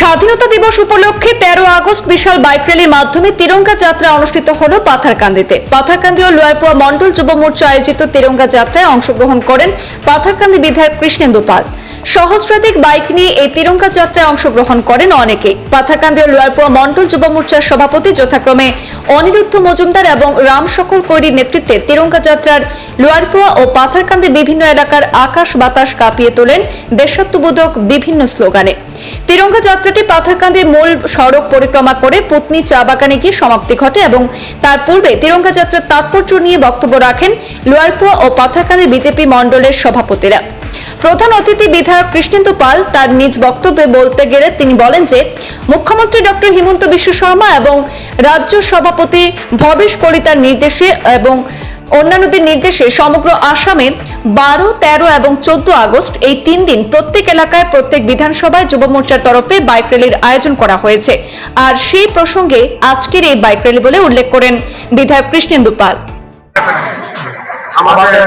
স্বাধীনতা দিবস উপলক্ষে তেরো আগস্ট বিশাল বাইক র্যালির মাধ্যমে তিরঙ্গা যাত্রা অনুষ্ঠিত হল পাথারকান্দিতে। পাথারকান্দি ও লোয়ারপুয়া মন্ডল যুব মোর্চা আয়োজিত তিরঙ্গা যাত্রায় অংশগ্রহণ করেন পাথারকান্দি বিধায়ক কৃষ্ণেন্দু পাল। সহস্রাধিক বাইক নিয়ে এই তিরঙ্গা যাত্রায় অংশগ্রহণ করেন অনেকে। পাথারকান্দি ও লোয়ারপোয়া মন্ডল যুব মোর্চার সভাপতি যথাক্রমে অনিরুদ্ধ মজুমদার এবং রাম সকল কৈরির নেতৃত্বে তিরঙ্গা যাত্রার লোয়ারপোয়া ও পাথারকান্দি বিভিন্ন এলাকার আকাশ বাতাস কাঁপিয়ে তোলেন দেশাত্মবোধক বিভিন্ন স্লোগানে। তিরঙ্গা যাত্রাটি পাথারকান্দির মূল সড়ক পরিক্রমা করে পত্নী চা বাগানে গিয়ে সমাপ্তি ঘটে এবং তার পূর্বে তিরঙ্গা যাত্রার তাৎপর্য নিয়ে বক্তব্য রাখেন লোয়ারপোয়া ও পাথারকান্দি বিজেপি মণ্ডলের সভাপতিরা। প্রধান অতিথি বিধায়ক কৃষ্ণেন্দু পাল তার নিজ বক্তব্যে বলতে গেলে তিনি বলেন যে, মুখ্যমন্ত্রী ডক্টর হিমন্ত বিশ্ব শর্মা এবং রাজ্য সভাপতি ভবেশ কলিতার নির্দেশে এবং অন্যান্যদের নির্দেশে সমগ্র আসামে বারো, তেরো এবং চোদ্দ আগস্ট এই তিন দিন প্রত্যেক এলাকায়, প্রত্যেক বিধানসভায় যুব মোর্চার তরফে বাইক র্যালির আয়োজন করা হয়েছে। আর সেই প্রসঙ্গে আজকের এই বাইক র্যালি বলে উল্লেখ করেন বিধায়ক কৃষ্ণেন্দু পাল। আমাদের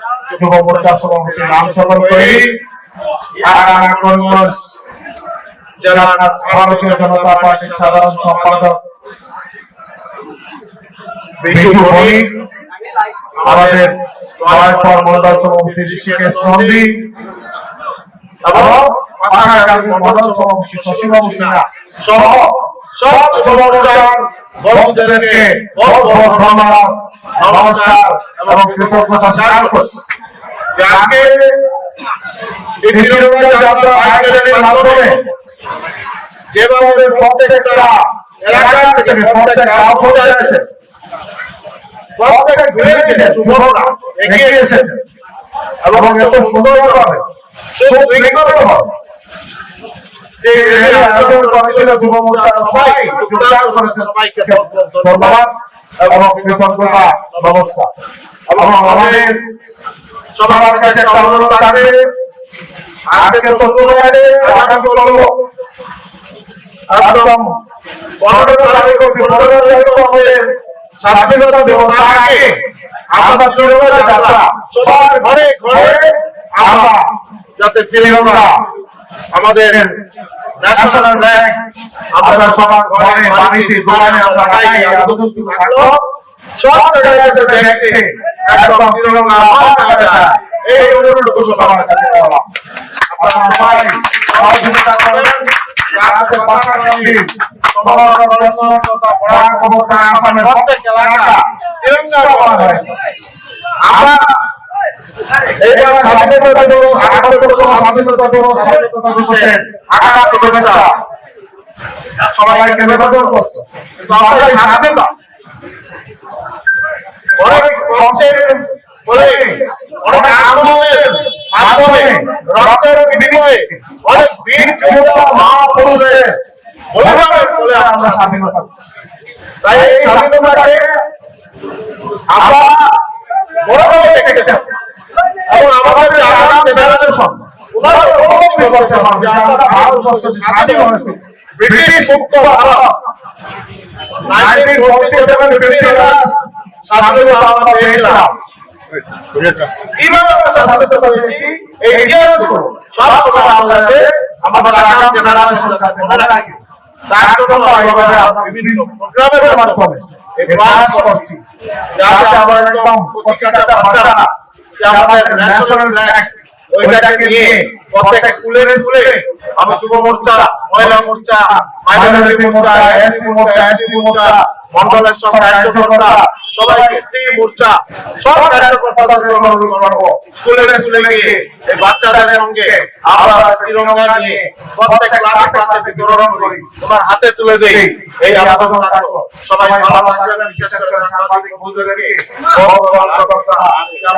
যুব মোর্চার সভাপতি রাম সকল করি জেলার ভারতীয় জনতা পার্টির সাধারণ সম্পাদক আমাদের সভাপতি শশীবাবু সিনহা সহ সব যুব ধন্যবাদ নমস্কার এবং কৃতজ্ঞতা স্বীকার করছি। আজকে এই তিরঙ্গা যাত্রা র্যালির মাধ্যমে যেভাবে প্রত্যেকটা এলাকা থেকে প্রত্যেক গ্রাম পর্যায়ে আছে প্রত্যেক ঘুরে গেছে যুবকরা এগিয়ে এসেছে এবং এত সুন্দরভাবে, সুশৃঙ্খলভাবে ধন্যবাদ এবং আমাদের সবার কাছে একটা অনুরোধ থাকবে, আজকে তো শুরু হয়েছে আগামী করব একদম পনেরো তারিখ পনেরো তারিখ আমাদের স্বাধীনতা তার আগে আমরা শুরু হয়েছে যাত্রা সবার ঘরে ঘরে আমরা যাতে তিরঙ্গা আমাদের ন্যাশনাল ফ্ল্যাগ আমরা সবার ঘরে বাড়িতে দোকানে আমরা লাগাই থাকল প্রত্যেক এলাকা তিরঙ্গা স্বাধীনতা দিবস আঠারোতম স্বাধীনতা দিবস স্বাধীনতা দিবসের আকাশ শুভেচ্ছা কিন্তু আমরা কষ্টের বলে আমরা স্বাধীনতা তাই এই আমরা বড়ভাবে দেখে যেতে। এবং আমাদের জেনারেশন স্বাধীন হয়েছে ব্রিটিশ মুক্ত ভারত। নাইনটিন ফোর্টি সেভেন ব্রিটিশরা স্বাধীনতা আমরা পেয়েছিলাম। কীভাবে আমরা স্বাধীনতা পেয়েছি? এই ইতিহাসগুলো সব সময় আমাদেরকে আমাদের আগামী জেনারেশনের মনে রাখি তার জন্য এইভাবে বিভিন্ন প্রোগ্রামের মাধ্যমে এই প্রয়াস করছি যাতে আমরা একদম প্রত্যেকটা বাচ্চারা যে আমাদের ন্যাশনাল ফ্ল্যাগ ওইটাকে নিয়ে প্রত্যেক স্কুলের স্কুলে আমি Yuva Morcha Mahila Morcha minority Morcha SC Morcha ST Morcha মন্ডলের সব কার্যকর্তা সবাইকে টি মোর্চা সব কার্যকর্তাদের অনুরোধ করব স্কুলে স্কুলে গিয়ে এই বাচ্চাদের সঙ্গে আমরা তিরঙ্গা নিয়ে প্রত্যেক ক্লাসে ক্লাসে বিতরণ করি। তোমার হাতে তুলে দেই। এই আবেদন সবাই ভালো থাকবেন। বিশেষ করে সাংবাদিক বন্ধুদেরকে বহুত বহুত কর্মকর্তা